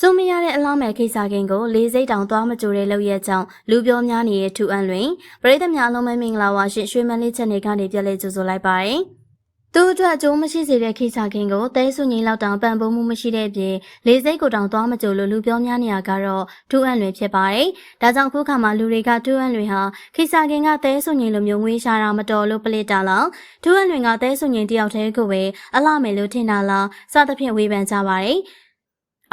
စိုးမရတဲ့အလားမဲ့ခိစ္စကင်ကိုလေးစိတ်တောင်သွားမကြိုတဲ့လောက်ရဲ့ကြောင့်လူပြောများနေတဲ့ထူအန်လွင်ပရိသတ်များအလုံးမမင်္ဂလာပါရှင်ရွှေမန်းလေးချက်နေကနေပြည့်လဲကြိုဆိုလိုက်ပါတယ်။သူ့အတွက်အကျိုးမရှိစေတဲ့ခိစ္စကင်ကိုတဲဆုငိမ့်လောက်တောင်ပံ့ပိုးမှုမရှိတဲ့အပြင်လေးစိတ်ကိုတောင်သွားမကြိုလို့လူပြောများနေရကတော့ထူအန်လွင်ဖြစ်ပါတယ်။ဒါကြောင့်ခုခါမှာလူတွေကထူအန်လွင်ဟာခိစ္စကင်ကတဲဆုငိမ့်လိုမျိုးငွေရှာတာမတော်လို့ပလစ်တာလားထူအန်လွင်ကတဲဆုငိမ့်တယောက်တည်းကိုပဲအလှမယ်လို့ထင်တာလားစသဖြင့်ဝေဖန်ကြပါတယ်။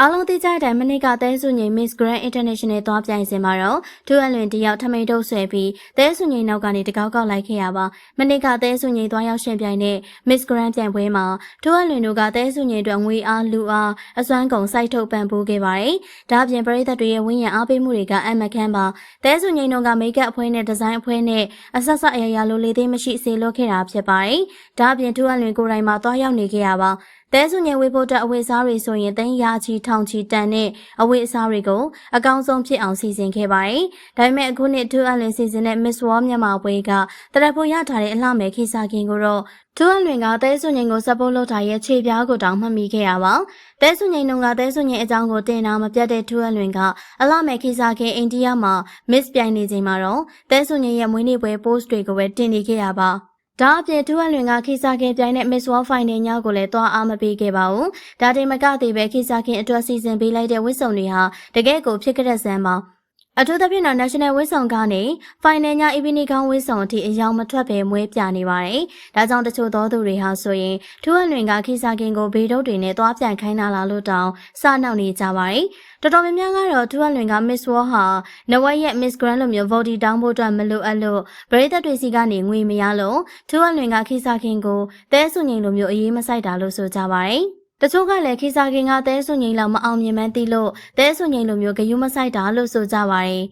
အားလုံးသိကြတဲ့အတိုင်းမနစ်ကသဲဆုငိန် Miss Grand International သွားပြိုင်စင်မှာတော့ဒူအန်လွင်တယောက်ထမိန်တုပ်ဆွဲပြီးသဲဆုငိန်နောက်ကနေတကောက်ကောက်လိုက်ခဲ့ရပါမနစ်ကသဲဆုငိန်သွားရောက်ရှင်ပြိုင်တဲ့ Miss Grand ပြိုင်ပွဲမှာဒူအန်လွင်တို့ကသဲဆုငိန်အတွက်ငွေအားလူအားအစွမ်းကုန်စိုက်ထုတ်ပံ့ပိုးခဲ့ပါတယ်ဒါအပြင်ပရိသတ်တွေရဲ့ဝင်းရံအားပေးမှုတွေကအမခန်းပါသဲဆုငိန်တို့ကမိတ်ကပ်အဖွဲနဲ့ဒီဇိုင်းအဖွဲနဲ့အဆက်ဆက်အရာရာလိုလေးသေးမရှိစေလွတ်ခဲ့တာဖြစ်ပါတယ်ဒါအပြင်ဒူအန်လွင်ကိုယ်တိုင်မှာသွားရောက်နေခဲ့ရပါ တဲဆုငယ်ဝေဖို့တက်အဝိစားတွေဆိုရင်သိန်းရာချီထောင်ချီတန်တဲ့အဝိအစားတွေကိုအကောင်းဆုံးဖြစ်အောင်စီစဉ်ခဲ့ပါတယ်။ဒါပေမဲ့အခုနှစ်2အလင်စီစဉ်တဲ့ Miss World မြန်မာပွဲကတရဖို့ရထားတဲ့အလှမဲ့ခိစားခင်ကိုတော့ဒူအလွင်ကတဲဆုငင်ကိုစပုတ်လုပ်ထားရဲ့ခြေပြားကိုတောင်မှတ်မိခဲ့ရပါ။တဲဆုငင်တို့ကတဲဆုငင်အကြောင်းကိုတင်တာမပြတ်တဲ့ဒူအလွင်ကအလှမဲ့ခိစားခင်အိန္ဒိယမှာ Miss ပြိုင်နေချိန်မှာတော့တဲဆုငင်ရဲ့မွေးနေ့ပွဲ post တွေကိုပဲတင်နေခဲ့ရပါ။ ဒါအပြင်ဒူဝက်လွင်ကခိစားခင်ပြိုင်တဲ့ Miss World Final ညကိုလည်းသွားအားမပေးခဲ့ပါဘူး။ဒါတင်မကသေးပဲခိစားခင်အတွက်စီစဉ်ပေးလိုက်တဲ့ဝစ်စုံတွေဟာတကယ့်ကိုဖြစ်ကြတဲ့ဆန်းပါ။ အထူးသဖြင့်တော့ National ဝစ်ဆောင်ကနေ Final ည Evening ကောင်းဝစ်ဆောင်အထိအယောင်မထွက်ပဲမွေးပြနေပါတယ်။ဒါကြောင့်တချို့သောသူတွေဟာဆိုရင်ထူးအလွင်ကခိစားကင်ကိုဘေးဒုတ်တွေနဲ့သွားပြန်ခိုင်းလာလားလို့တောင်စနှောက်နေကြပါတယ်။တော်တော်များများကတော့ထူးအလွင်က Miss World ဟာနဝက်ရဲ့ Miss Grand လိုမျိုး vote တောင်းဖို့အတွက်မလိုအပ်လို့ပရိသတ်တွေစီကနေငွေမရလို့ထူးအလွင်ကခိစားကင်ကိုတဲဆုငိန်လိုမျိုးအေးမဆိုင်တာလို့ဆိုကြပါတယ်။ တချို့ကလည်းခိစားခင်ကသဲဆွငိန်လောက်မအောင်မြင်မှန်းသိလို့သဲဆွငိန်လိုမျိုးဂယုမဆိုင်တာလို့ဆိုကြပါတယ်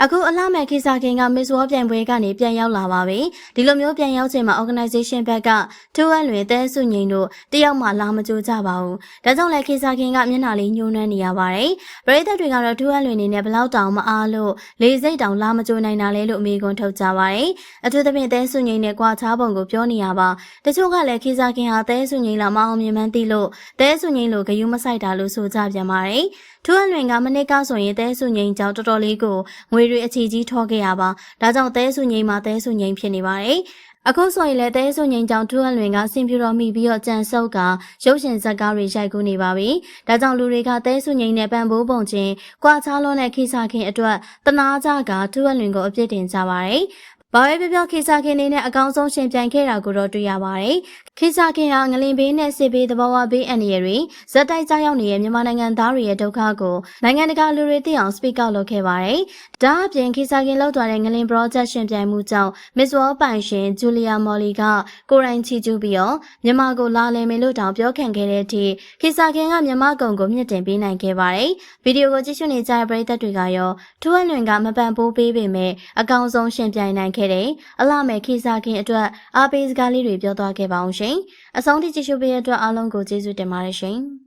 အခုအလှမဲ့ခိစားခင်က Miss World ပြိုင်ပွဲကနေပြန်ရောက်လာပါပြီဒီလိုမျိုးပြန်ရောက်ချိန်မှာ organization ဘက်ကထိုးအပ်လွင်တဲဆုငိန်တို့တယောက်မှလာမကြိုးကြပါဘူးဒါကြောင့်လည်းခိစားခင်ကမျက်နှာလေးညှိုးနှမ်းနေရပါတယ်ပရိသတ်တွေကတော့ထိုးအပ်လွင်နေနဲ့ဘလောက်တောင်မအားလို့လေစိတ်တောင်လာမကြိုးနိုင်တာလဲလို့အမေကွန်ထုတ်ကြပါတယ်အထူးသဖြင့်တဲဆုငိန်နဲ့ကြွာချားပုံကိုပြောနေရပါတချို့ကလည်းခိစားခင်ဟာတဲဆုငိန်လာမအောင်မြင်မှန်းသိလို့တဲဆုငိန်လိုဂယုမဆိုင်တာလို့ဆိုကြပြန်ပါတယ်ထိုးအလွင်ကမနစ်ကဆိုရင်တဲဆုငိန်ကြောင့်တော်တော်လေးကိုငွေတွေအခြေကြီးထောခဲ့ရပါဒါကြောင့်တဲဆုငိန်မှာတဲဆုငိန်ဖြစ်နေပါတယ်အခုဆိုရင်လည်းတဲဆုငိန်ကြောင့်ထူအလွင်ကဆင်ပြတော်မိပြီးတော့ကြံဆုပ်ကရုပ်ရှင်ဇာတ်ကားတွေရိုက်ကူးနေပါပြီ။ဒါကြောင့်လူတွေကတဲဆုငိန်နဲ့ပံပိုးပုံချင်း၊ကြွာချားလုံးနဲ့ခိစားခင်အတွက်တနာကြကထူအလွင်ကိုအပြစ်တင်ကြပါတယ်။ ဘာပဲပြောပြောခိစားခင်နေနဲ့အကောင်းဆုံးရှင်ပြိုင်ခဲ့တာကိုတော့တွေ့ရပါတယ်။ခိစားခင်ဟာငလင်ဘေးနဲ့စစ်ဘေးသဘောဝဘေးအန္တရာယ်တွေဇက်တိုက်ကြောက်ရောက်နေတဲ့မြန်မာနိုင်ငံသားတွေရဲ့ဒုက္ခကိုနိုင်ငံတကာလူတွေသိအောင် speak out လုပ်ခဲ့ပါတယ်။ဒါအပြင်ခိစားခင်လောက်သွားတဲ့ငလင် project ရှင်ပြိုင်မှုကြောင့် Miss World ပိုင်ရှင်ဂျူလီယာမော်လီကကိုရိုင်းချီကျူးပြီးတော့မြန်မာကိုလာလည်မယ်လို့တောင်ပြောခံခဲ့တဲ့အထိခိစားခင်ကမြန်မာကုံကိုမြင့်တင်ပေးနိုင်ခဲ့ပါတယ်။ဗီဒီယိုကိုကြည့်ရှုနေကြတဲ့ပရိသတ်တွေကရောထူးအလွင်ကမပန်ပိုးပေးပေမဲ့အကောင်ဆုံးရှင်ပြိုင်နိုင်ခဲ့တယ်။အလှမဲ့ခိစားခင်အတွက်အားပေးစကားလေးတွေပြောသွားခဲ့ပါအောင်ရှင်။အဆုံးထိကြည့်ရှုပေးတဲ့အတွက်အားလုံးကိုကျေးဇူးတင်ပါတယ်ရှင်။